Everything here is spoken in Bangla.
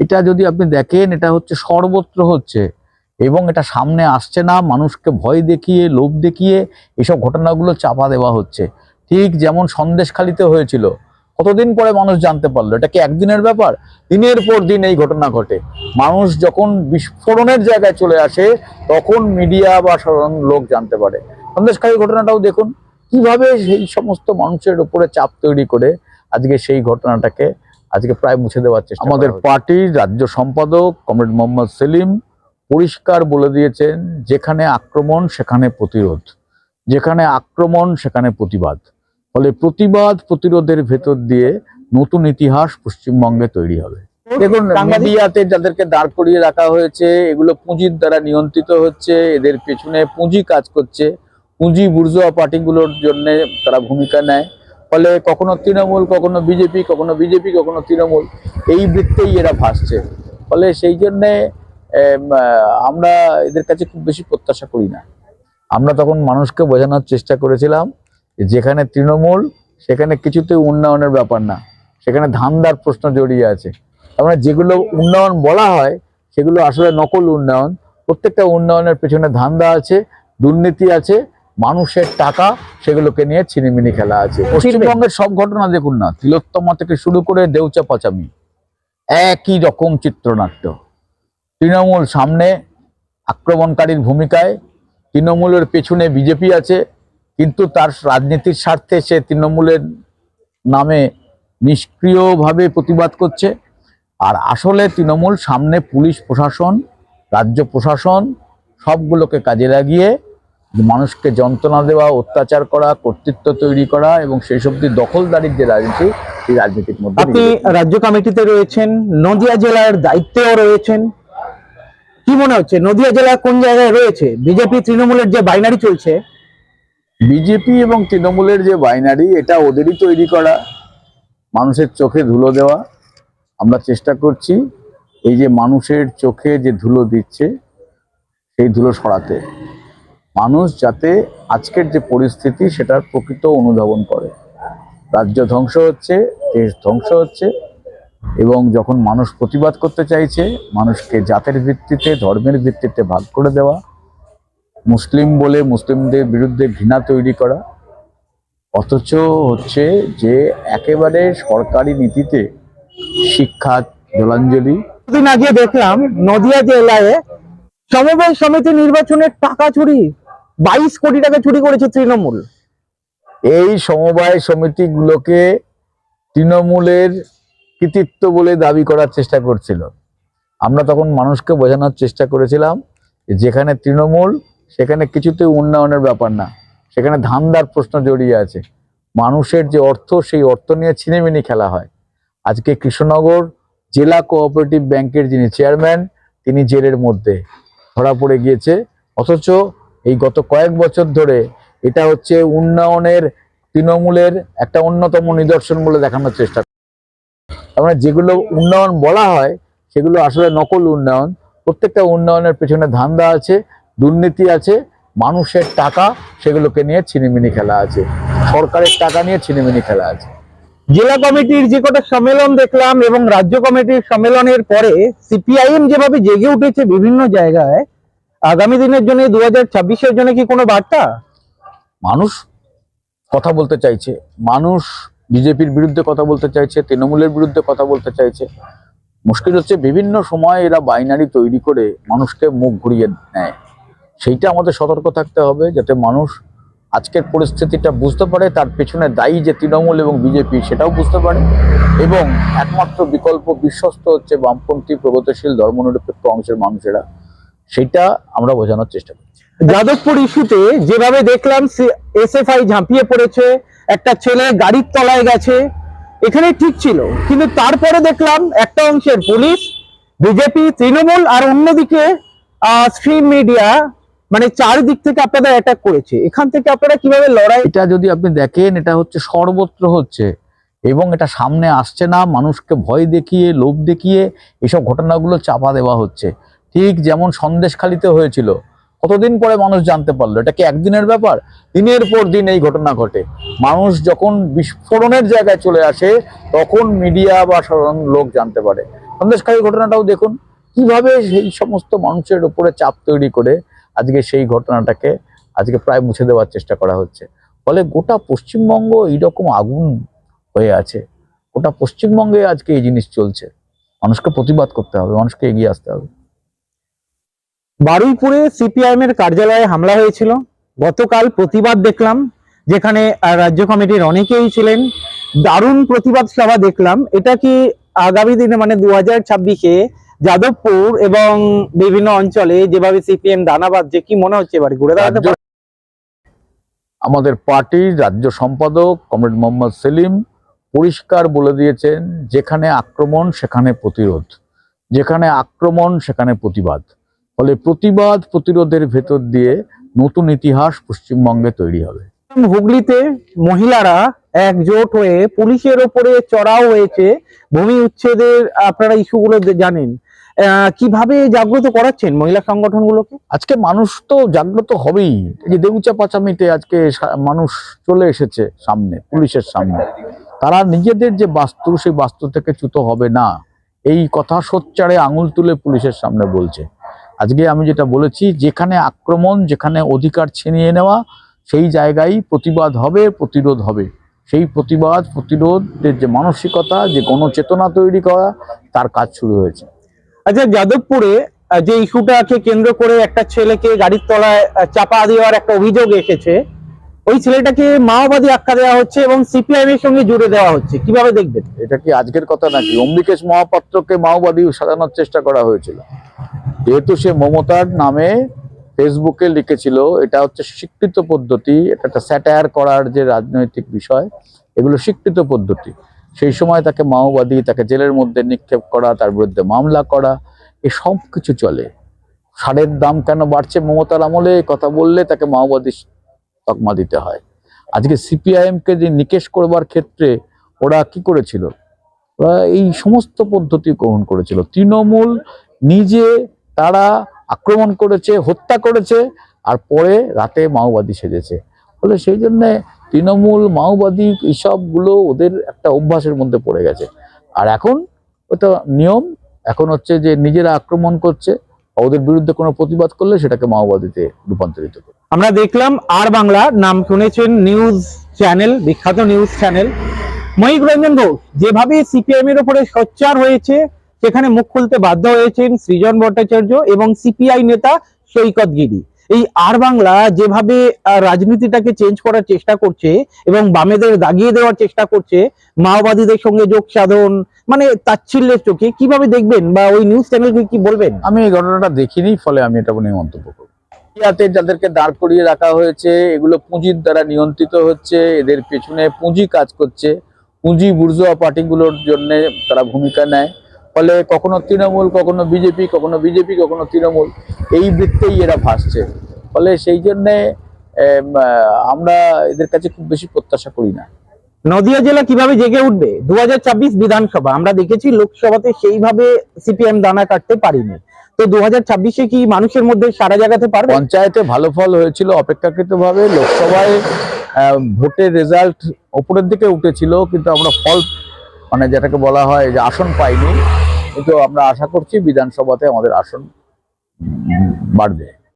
এটা যদি আপনি দেখেন, এটা হচ্ছে সর্বত্র হচ্ছে। এবং এটা সামনে আসছে না, মানুষকে ভয় দেখিয়ে, লোভ দেখিয়ে এসব ঘটনাগুলো চাপা দেওয়া হচ্ছে। ঠিক যেমন সন্দেশখালিতে হয়েছিল। কতদিন পরে মানুষ জানতে পারল? এটা কি একদিনের ব্যাপার? দিনের পর দিন এই ঘটনা ঘটে। মানুষ যখন বিস্ফোরণের জায়গায় চলে আসে, তখন মিডিয়া বা সাধারণ লোক জানতে পারে। সন্দেশখালী ঘটনাটাও দেখুন। কীভাবে সেই সমস্ত মানুষের উপরে চাপ তৈরি করে আজকে সেই ঘটনাটাকে আজকে প্রায় মুছে দেওয়ার চেষ্টা আমাদের পার্টির রাজ্য সম্পাদক কমরেড মোহাম্মদ সেলিম পরিষ্কার বলে দিয়েছেন যেখানে আক্রমণ সেখানে প্রতিরোধ। যেখানে আক্রমণ সেখানে প্রতিবাদ। ফলে প্রতিবাদ প্রতিরোধের ভেতর দিয়ে নতুন ইতিহাস পশ্চিমবঙ্গে তৈরি হবে। দেখুন মিডিয়াতে যাদেরকে দাঁড় করিয়ে রাখা হয়েছে এগুলো পুঁজির দ্বারা নিয়ন্ত্রিত হচ্ছে এদের পেছনে পুঁজি কাজ করছে। পুঁজি বুর্জোয়া পার্টিগুলোর জন্য তারা ভূমিকা নেয়। ফলে কখনো তৃণমূল, কখনো বিজেপি কখনো বিজেপি, কখনো তৃণমূল, এই বৃত্তেই এরা ভাসছে। ফলে সেই জন্যে আমরা এদের কাছে খুব বেশি প্রত্যাশা করি না। আমরা তখন মানুষকে বোঝানোর চেষ্টা করেছিলাম যেখানে তৃণমূল, সেখানে কিছুতেই উন্নয়নের ব্যাপার না। সেখানে ধান্দার প্রশ্ন জড়িয়ে আছে। তার মানে যেগুলো উন্নয়ন বলা হয়, সেগুলো আসলে নকল উন্নয়ন। প্রত্যেকটা উন্নয়নের পেছনে ধান্দা আছে, দুর্নীতি আছে মানুষের টাকা সেগুলোকে নিয়ে ছিনিমিনি খেলা আছে। পশ্চিমবঙ্গের সব ঘটনা দেখুন না তিলোত্তমা থেকে শুরু করে দেউচা পাচামি একই রকম চিত্রনাট্য। তৃণমূল সামনে আক্রমণকারীর ভূমিকায় তৃণমূলের পেছনে বিজেপি আছে কিন্তু তার রাজনীতির স্বার্থে সে তৃণমূলের নামে নিষ্ক্রিয়ভাবে প্রতিবাদ করছে। আর আসলে তৃণমূল সামনে পুলিশ প্রশাসন রাজ্য প্রশাসন সবগুলোকে কাজে লাগিয়ে মানুষকে যন্ত্রণা দেওয়া অত্যাচার করা কর্তৃত্ব তৈরি করা এবং সেই সব দখলদারির যে রাজনীতি সেই রাজনীতির মধ্যে আপনি রাজ্য কমিটিতে রয়েছেন নদিয়া জেলার দায়িত্বেও রয়েছেন। কি মনে হচ্ছে নদিয়া জেলা কোন জায়গায় রয়েছে? বিজেপি তৃণমূলের যে বাইনারি চলছে। বিজেপি এবং তৃণমূলের যে বাইনারি এটা ওদেরই তৈরি করা মানুষের চোখে ধুলো দেওয়া। আমরা চেষ্টা করছি এই যে মানুষের চোখে যে ধুলো দিচ্ছে সেই ধুলো সরাতে। মানুষ যাতে আজকের যে পরিস্থিতি সেটার প্রকৃত অনুধাবন করে। রাজ্য ধ্বংস হচ্ছে, দেশ ধ্বংস হচ্ছে, এবং যখন মানুষ প্রতিবাদ করতে চাইছে, মানুষকে জাতের ভিত্তিতে, ধর্মের ভিত্তিতে ভাগ করে দেওয়া, মুসলিম বলে মুসলিমদের বিরুদ্ধে ঘৃণা তৈরি করা, অথচ হচ্ছে যে একেবারে সরকারি নীতিতে শিক্ষা, জলাঞ্জলি। দিন আগে দেখলাম নদিয়া জেলায় সমবায় সমিতি নির্বাচনের টাকা চুরি। বাইশ কোটি টাকা চুরি করেছে তৃণমূল। এই সমবায় সমিতিগুলোকে তৃণমূলের কৃতিত্ব বলে দাবি করার চেষ্টা করছিল। আমরা তখন মানুষকে বোঝানোর চেষ্টা করেছিলাম যেখানে তৃণমূল, সেখানে কিছুতেই উন্নয়নের ব্যাপার না। সেখানে ধান্দার প্রশ্ন জড়িয়ে আছে। মানুষের যে অর্থ, সেই অর্থ নিয়ে ছিনেমিনি খেলা হয়। আজকে কৃষ্ণনগর জেলা কোঅপারেটিভ ব্যাংকের যিনি চেয়ারম্যান, তিনি জেলের মধ্যে ধরা পড়ে গিয়েছে। অথচ এই গত কয়েক বছর ধরে এটা হচ্ছে উন্নয়নের তৃণমূলের একটা অন্যতম নিদর্শন বলে দেখানোর চেষ্টা করে। যেগুলো উন্নয়ন বলা হয়, সেগুলো আসলে নকল উন্নয়ন প্রত্যেকটা উন্নয়নের পেছনে ধান্দা আছে, দুর্নীতি আছে, মানুষের টাকা সেগুলোকে নিয়ে ছিনিমিনি খেলা আছে, সরকারের টাকা নিয়ে ছিনিমিনি খেলা আছে জেলা কমিটির যে কটা সম্মেলন দেখলাম এবং রাজ্য কমিটির সম্মেলনের পরে সিপিআইএম যেভাবে জেগে উঠেছে বিভিন্ন জায়গায় আগামী দিনের জন্য দু হাজার ছাব্বিশের জন্য কি কোনো বার্তা? মানুষ কথা বলতে চাইছে। মানুষ বিজেপির বিরুদ্ধে কথা বলতে চাইছে, তৃণমূলের বিরুদ্ধে কথা বলতে চাইছে। মুশকিল হচ্ছে বিভিন্ন সময় এরা বাইনারি তৈরি করে মানুষকে মুখ ঘুরিয়ে নেয়। সেইটা আমাদের সতর্ক থাকতে হবে, যাতে মানুষ আজকের পরিস্থিতিটা বুঝতে পারে, তার পেছনে দায়ী যে তৃণমূল এবং বিজেপি সেটাও বুঝতে পারে। এবং একমাত্র বিকল্প বিশ্বস্ত হচ্ছে বামপন্থী প্রগতিশীল ধর্মনিরপেক্ষ অংশের মানুষেরা। সেইটা আমরা বোঝানোর চেষ্টা করি যাদবপুর ইস্যুতে যেভাবে দেখলাম এসএফআই ঝাঁপিয়ে পড়েছে একটা ছেলে গাড়ির তলায় গেছে এখানে ঠিক ছিল। কিন্তু তারপরে দেখলাম একটা অংশের পুলিশ বিজেপি তৃণমূল আর অন্যদিকে স্ট্রিম মিডিয়া মানে চারিদিক থেকে আপনাদের অ্যাটাক করেছে। এখান থেকে আপনারা কীভাবে লড়াই এটা যদি আপনি দেখেন এটা হচ্ছে সর্বত্র হচ্ছে। এবং এটা সামনে আসছে না মানুষকে ভয় দেখিয়ে লোভ দেখিয়ে এসব ঘটনাগুলো চাপা দেওয়া হচ্ছে। ঠিক যেমন সন্দেশখালিতে হয়েছিল, কতদিন পরে মানুষ জানতে পারল? এটা কি একদিনের ব্যাপার? দিনের পর দিন এই ঘটনা ঘটে। মানুষ যখন বিস্ফোরণের জায়গায় চলে আসে, তখন মিডিয়া বা সাধারণ লোক জানতে পারে। সন্দেশখালী ঘটনাটাও দেখুন, কীভাবে সেই সমস্ত মানুষের উপরে চাপ তৈরি করে আজকে সেই ঘটনাটাকে আজকে প্রায় মুছে দেওয়ার চেষ্টা করা হচ্ছে। ফলে গোটা পশ্চিমবঙ্গ এইরকম আগুন হয়ে আছে। গোটা পশ্চিমবঙ্গে আজকে এই জিনিস চলছে। মানুষকে প্রতিবাদ করতে হবে, মানুষকে এগিয়ে আসতে হবে। বারুইপুরে সিপিআইএম এর কার্যালয়ে হামলা হয়েছিল। গতকাল প্রতিবাদ দেখলাম, যেখানে রাজ্য কমিটির অনেকেই ছিলেন। দারুণ প্রতিবাদ সভা দেখলাম। এটা কি আগামী দিনে মানে দু হাজার ছাব্বিশে যাদবপুর এবং বিভিন্ন অঞ্চলে যেভাবে সিপিএম দানা বাঁধছে, কি মনে হচ্ছে এবার? ঘুরে দাঁড়াতে? আমাদের পার্টির রাজ্য সম্পাদক কমরেড মোহাম্মদ সেলিম পরিষ্কার বলে দিয়েছেন, যেখানে আক্রমণ সেখানে প্রতিরোধ। যেখানে আক্রমণ সেখানে প্রতিবাদ। ফলে প্রতিবাদ প্রতিরোধের ভেতর দিয়ে নতুন ইতিহাস পশ্চিমবঙ্গে তৈরি হবে। হুগলিতে মহিলারা একজোট হয়ে পুলিশের ওপরে চড়াও হয়েছে। ভূমি উচ্ছেদের আপনারা ইস্যুগুলো জানেন। কীভাবে জাগ্রত করাচ্ছেন মহিলা সংগঠনগুলোকে? আজকে মানুষ তো জাগ্রত হবেই। এই যে দেউচা পাচামিতে আজকে মানুষ চলে এসেছে সামনে পুলিশের সামনে। তারা নিজেদের যে বাস্তু সেই বাস্তু থেকে চ্যুত হবে না। এই কথা সোচ্চারে আঙুল তুলে পুলিশের সামনে বলছে। আজকে আমি যেটা বলেছি যেখানে আক্রমণ যেখানে অধিকার ছিনিয়ে নেওয়া সেই জায়গায় প্রতিবাদ হবে প্রতিরোধ হবে। সেই প্রতিবাদ প্রতিরোধের যে মানসিকতা যে গণচেতনা তৈরি করা তার কাজ শুরু হয়েছে। আচ্ছা যাদবপুরে যে ইস্যুটাকে কেন্দ্র করে একটা ছেলেকে গাড়ির তলায় চাপা দেওয়ার একটা অভিযোগ এসেছে ওই ছেলেটাকে মাওবাদী আখ্যা দেওয়া হচ্ছে এবং সিপিআইএম এর সঙ্গে জুড়ে দেওয়া হচ্ছে। কীভাবে দেখবেন? এটা কি আজকের কথা নাকি? অম্বিকেশ মহাপাত্রকে মাওবাদী সাজানোর চেষ্টা করা হয়েছিল। যেহেতু সে মমতার নামে ফেসবুকে লিখেছিল, এটা হচ্ছে স্বীকৃত পদ্ধতি, এটা একটা স্যাটায়ার করার যে রাজনৈতিক বিষয়, এগুলো স্বীকৃত পদ্ধতি। সেই সময় তাকে মাওবাদী, তাকে জেলের মধ্যে নিক্ষেপ করা, তার বিরুদ্ধে মামলা করা, এ সব কিছু চলে। সারের দাম কেন বাড়ছে? মমতার আমলে কথা বললে তাকে মাওবাদী তকমা দিতে হয়। আজকে সিপিআইএম কে যে নিকেশ করবার ক্ষেত্রে ওরা কি করেছিল? ওরা এই সমস্ত পদ্ধতি গ্রহণ করেছিল। তৃণমূল নিজে তারা আক্রমণ করেছে, হত্যা করেছে, আর পরে রাতে মাওবাদী সেজেছে। ফলে সেই জন্য তৃণমূল, মাওবাদী এইসবগুলো ওদের একটা অভ্যাসের মধ্যে পড়ে গেছে। আর এখন ওটা নিয়ম, এখন হচ্ছে যে নিজেরা আক্রমণ করছে ওদের বিরুদ্ধে কোনো প্রতিবাদ করলে সেটাকে মাওবাদীতে রূপান্তরিত করে আমরা দেখলাম আর বাংলা নাম শুনেছেন নিউজ চ্যানেল, বিখ্যাত নিউজ চ্যানেল। মহিক রঞ্জন ঘোষ, যেভাবে সিপিআইএম এর উপরে সোচ্চার হয়েছে সেখানে মুখ খুলতে বাধ্য হয়েছেন সৃজন ভট্টাচার্য এবং সিপিআই নেতা সৈকত গিরি। এই আর বাংলা যেভাবে রাজনীতিটাকে চেঞ্জ করার চেষ্টা করছে এবং বামেদের দাগিয়ে দেওয়ার চেষ্টা করছে, মাওবাদীদের সঙ্গে যোগ সাধন মানে তাচ্ছিল্যের চোখে, কীভাবে দেখবেন বা ওই নিউজ চ্যানেলকে কি বলবেন? আমি এই ঘটনাটা দেখিনি, ফলে আমি এটা নিয়ে মন্তব্য করব। যাদেরকে দাঁড় করিয়ে রাখা হয়েছে, এগুলো পুঁজির দ্বারা নিয়ন্ত্রিত হচ্ছে, এদের পেছনে পুঁজি কাজ করছে, পুঁজি বুর্জোয়া পার্টিগুলোর জন্য তারা ভূমিকা নেয়। ফলে কখনো তৃণমূল কখনো বিজেপি কখনো বিজেপি কখনো তৃণমূল এই বৃত্তেই এরা ভাসছে। ফলে সেই জন্যে আমরা এদের কাছে খুব বেশি প্রত্যাশা করি না। নদিয়া জেলা কীভাবে জেগে উঠবে? দুহাজার ছাব্বিশ বিধানসভা আমরা দেখেছি লোকসভাতে সেইভাবে সিপিএম দানা কাটতে পারিনি। তো দু হাজার ছাব্বিশে কি মানুষের মধ্যে সারা জাগাতে পারবে? পঞ্চায়েতে ভালো ফল হয়েছিল অপেক্ষাকৃতভাবে লোকসভায় আহ, ভোটের রেজাল্ট ওপরের দিকে উঠেছিল কিন্তু আমরা ফল মানে যেটাকে বলা হয় যে আসন পাইনি। কিন্তু আমরা আশা করছি বিধানসভাতে আমাদের আসন বাড়বে।